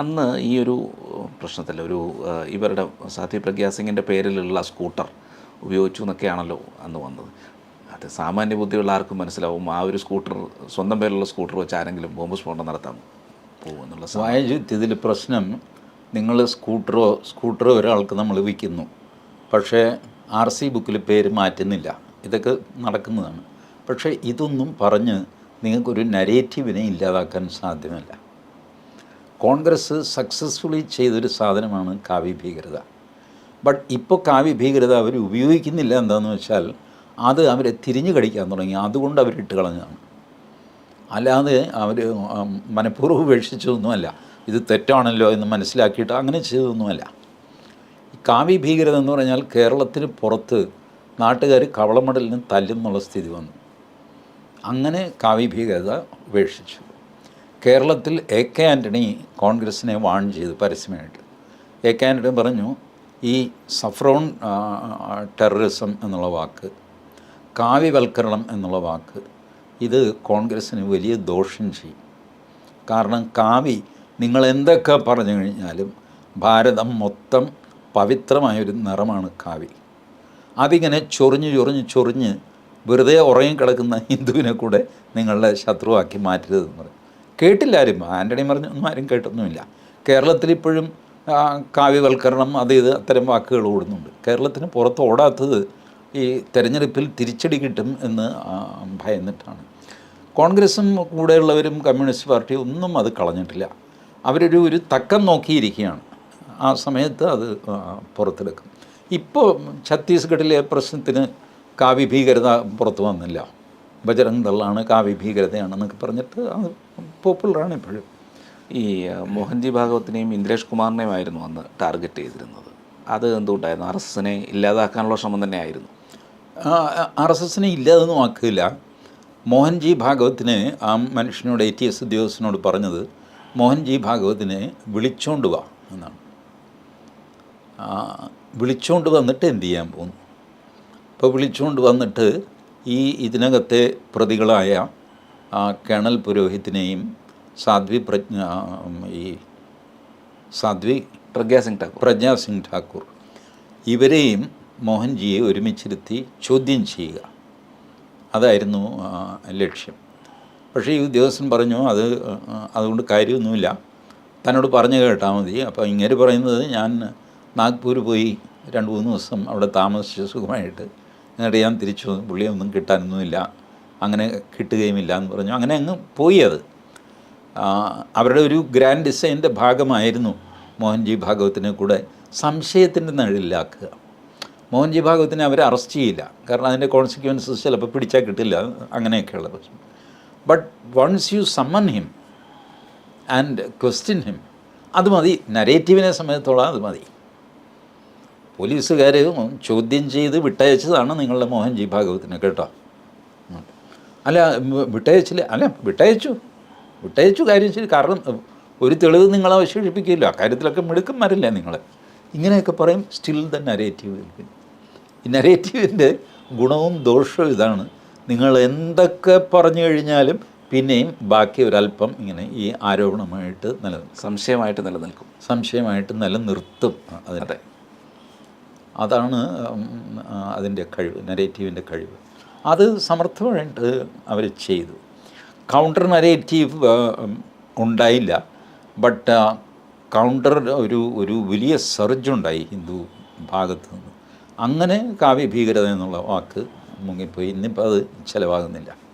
അന്ന് ഈ ഒരു പ്രശ്നത്തിൽ ഒരു ഇവരുടെ സാധ്വി പ്രഗ്യാ സിംഗിന്റെ പേരിലുള്ള സ്കൂട്ടർ ഉപയോഗിച്ചു എന്നൊക്കെയാണല്ലോ അന്ന് വന്നത്. അത് സാമാന്യ ബുദ്ധിയുള്ള ആർക്കും മനസ്സിലാവും. ആ ഒരു സ്കൂട്ടർ സ്വന്തം പേരിലുള്ള സ്കൂട്ടർ വെച്ച് ആരെങ്കിലും ബോംബ് സ്ഫോടനം നടത്താൻ പോകുമെന്നുള്ള ഇതിൽ പ്രശ്നം നിങ്ങൾ സ്കൂട്ടറോ സ്കൂട്ടറോ ഒരാൾക്ക് നമ്മൾ വിൽക്കുന്നു. പക്ഷേ ആർ സി ബുക്കിൽ പേര് മാറ്റുന്നില്ല. ഇതൊക്കെ നടക്കുന്നതാണ്. പക്ഷേ ഇതൊന്നും പറഞ്ഞ് നിങ്ങൾക്കൊരു നരേറ്റീവിനെ ഇല്ലാതാക്കാൻ സാധ്യമല്ല. കോൺഗ്രസ് സക്സസ്ഫുള്ളി ചെയ്തൊരു സാധനമാണ് കാവ്യ ഭീകരത. ബട്ട് ഇപ്പോൾ കാവ്യ ഭീകരത അവർ ഉപയോഗിക്കുന്നില്ല എന്താണെന്ന് വെച്ചാൽ അത് അവരെ തിരിഞ്ഞു കടിക്കാൻ തുടങ്ങി. അതുകൊണ്ട് അവർ അവരിട്ട് കളഞ്ഞതാണ്. അല്ലാതെ അവർ മനഃപൂർവം ഉപേക്ഷിച്ചതൊന്നുമല്ല. ഇത് തെറ്റാണല്ലോ എന്ന് മനസ്സിലാക്കിയിട്ട് അങ്ങനെ ചെയ്തതൊന്നുമല്ല. കാവ്യ ഭീകരത എന്ന് പറഞ്ഞാൽ കേരളത്തിന് പുറത്ത് നാട്ടുകാർ കവളമടലിന് തല്ലുന്നുള്ള സ്ഥിതി വന്നു. അങ്ങനെ കാവ്യ ഭീകരത ഉപേക്ഷിച്ചു. കേരളത്തിൽ എ കെ ആന്റണി കോൺഗ്രസിനെ വാൺ ചെയ്തു പരസ്യമായിട്ട്. എ കെ ആന്റണി പറഞ്ഞു ഈ സഫ്രോൺ ടെററിസം എന്നുള്ള വാക്ക് കാവ്യവൽക്കരണം എന്നുള്ള വാക്ക് ഇത് കോൺഗ്രസ്സിന് വലിയ ദോഷം ചെയ്യും. കാരണം കാവി നിങ്ങൾ എന്തൊക്കെ പറഞ്ഞു കഴിഞ്ഞാലും ഭാരതം മൊത്തം പവിത്രമായൊരു നിറമാണ് കാവി അതിങ്ങനെ ചൊറിഞ്ഞ് ചൊറിഞ്ഞ് ചൊറിഞ്ഞ് വെറുതെ ഉറങ്ങിക്കിടക്കുന്ന ഹിന്ദുവിനെ കൂടെ നിങ്ങളുടെ ശത്രുവാക്കി മാറ്റരുതെന്ന് പറയും. കേട്ടില്ല ആരും ആന്റണി പറഞ്ഞു ഒന്നും ആരും കേട്ടൊന്നുമില്ല. കേരളത്തിൽ ഇപ്പോഴും കാവ്യവൽക്കരണം അത് ഇത് അത്തരം വാക്കുകൾ ഓടുന്നുണ്ട്. കേരളത്തിന് പുറത്ത് ഓടാത്തത് ഈ തെരഞ്ഞെടുപ്പിൽ തിരിച്ചടി കിട്ടും എന്ന് ഭയന്നിട്ടാണ്. കോൺഗ്രസും കൂടെയുള്ളവരും കമ്മ്യൂണിസ്റ്റ് പാർട്ടിയും ഒന്നും അത് കളഞ്ഞിട്ടില്ല. അവരൊരു ഒരു തക്കം നോക്കിയിരിക്കുകയാണ്. ആ സമയത്ത് അത് പുറത്തെടുക്കും. ഇപ്പോൾ ഛത്തീസ്ഗഡിലെ പ്രശ്നത്തിന് കാവ്യ ഭീകരത പുറത്തു വന്നില്ല. ബജറംഗ് ദളാണ് കാവ്യ ഭീകരതയാണെന്നൊക്കെ പറഞ്ഞിട്ട് അത് പോപ്പുലറാണ് ഇപ്പോഴും. ഈ മോഹൻജി ഭാഗവത്തിനെയും ഇന്ദ്രേഷ് കുമാറിനെയും ആയിരുന്നു അന്ന് ടാർഗറ്റ് ചെയ്തിരുന്നത്. അത് എന്തുകൊണ്ടായിരുന്നു ആർ എസ് എസിനെ ഇല്ലാതാക്കാനുള്ള ശ്രമം തന്നെയായിരുന്നു ആർ എസ് എസിനെ ഇല്ലാതൊന്നും ആക്കില്ല മോഹൻജി ഭാഗവത്തിന് ആ മനുഷ്യനോട് എ ടി എസ് ഉദ്യോഗസ്ഥനോട് പറഞ്ഞത് മോഹൻജി ഭാഗവത്തിനെ വിളിച്ചോണ്ട് വാ എന്നാണ്. വിളിച്ചോണ്ട് വന്നിട്ട് എന്ത് ചെയ്യാൻ പോകുന്നു അപ്പോൾ വിളിച്ചുകൊണ്ട് വന്നിട്ട് ഈ ഇതിനകത്തെ പ്രതികളായ കേണൽ പുരോഹിത്തിനെയും സാധ്വി പ്രജ്ഞ ഈ സാധ്വി പ്രജ്ഞാസിംഗ് ഠാക്കൂർ. പ്രജ്ഞാ സിംഗ് ഠാക്കൂർ. ഇവരെയും മോഹൻജിയെ ഒരുമിച്ചിരുത്തി ചോദ്യം ചെയ്യുക. അതായിരുന്നു ലക്ഷ്യം. പക്ഷേ ഈ ഉദ്യോഗസ്ഥൻ പറഞ്ഞു അത് അതുകൊണ്ട് കാര്യമൊന്നുമില്ല. തന്നോട് പറഞ്ഞു കേട്ടാൽ മതി. അപ്പോൾ ഇങ്ങനെ പറയുന്നത് ഞാൻ നാഗ്പൂർ പോയി രണ്ട് മൂന്ന് ദിവസം അവിടെ താമസിച്ച് സുഖമായിട്ട് എന്നിട്ട് ഞാൻ തിരിച്ചു പുള്ളിയൊന്നും കിട്ടാനൊന്നുമില്ല. അങ്ങനെ കിട്ടുകയുമില്ല എന്ന് പറഞ്ഞു. അങ്ങനെ അങ്ങ് പോയി അത്. അവരുടെ ഒരു ഗ്രാൻഡ് ഡിസൈന്റെ ഭാഗമായിരുന്നു മോഹൻജി ഭാഗവത്തിനെ കൂടെ സംശയത്തിന്റെ നിഴലിലാക്കുക. മോഹൻജി ഭാഗവത്തിനെ അവർ അറസ്റ്റ് ചെയ്യില്ല. കാരണം അതിന്റെ കോൺസിക്വൻസസ് ചിലപ്പോൾ പിടിച്ചാൽ കിട്ടില്ല. അങ്ങനെയൊക്കെയുള്ള പ്രശ്നം. But once you summon him and question him അത് മതി. നരേറ്റീവിനെ സമയത്തോളം അത് മതി. പോലീസുകാർ ചോദ്യം ചെയ്ത് വിട്ടയച്ചതാണ് നിങ്ങളുടെ മോഹൻജി ഭാഗവത്തിനെ കേട്ടോ? അല്ല വിട്ടയച്ചില്ല. അല്ല വിട്ടയച്ചു. വിട്ടയച്ചു കാര്യം ശരി. കാരണം ഒരു തെളിവ് നിങ്ങളെ അവശേഷിപ്പിക്കില്ല അക്കാര്യത്തിലൊക്കെ മിടുക്കന്മാരില്ല നിങ്ങൾ ഇങ്ങനെയൊക്കെ പറയും. സ്റ്റിൽ ദ നരേറ്റീവ് ഈ നരേറ്റീവിന്റെ ഗുണവും ദോഷവും ഇതാണ്. നിങ്ങൾ എന്തൊക്കെ പറഞ്ഞു കഴിഞ്ഞാലും പിന്നെയും ബാക്കി ഒരല്പം ഇങ്ങനെ ഈ ആരോപണമായിട്ട് നിലനിൽക്കും. സംശയമായിട്ട് നിലനിൽക്കും. സംശയമായിട്ട് നിലനിർത്തും. അതിന്റെ അതാണ് അതിന്റെ കഴിവ് നരേറ്റീവിന്റെ കഴിവ്. അത് സമർത്ഥമായിട്ട് അവർ ചെയ്തു. കൗണ്ടർ നരേറ്റീവ് ഉണ്ടായില്ല. ബട്ട് കൗണ്ടർ ഒരു ഒരു വലിയ സർജ് ഉണ്ടായി ഹിന്ദു ഭാഗത്തു നിന്ന്. അങ്ങനെ കാവ്യ ഭീകരത എന്നുള്ള വാക്ക് മുങ്ങിപ്പോയി. ഇന്നിപ്പോൾ അത് ചിലവാകുന്നില്ല.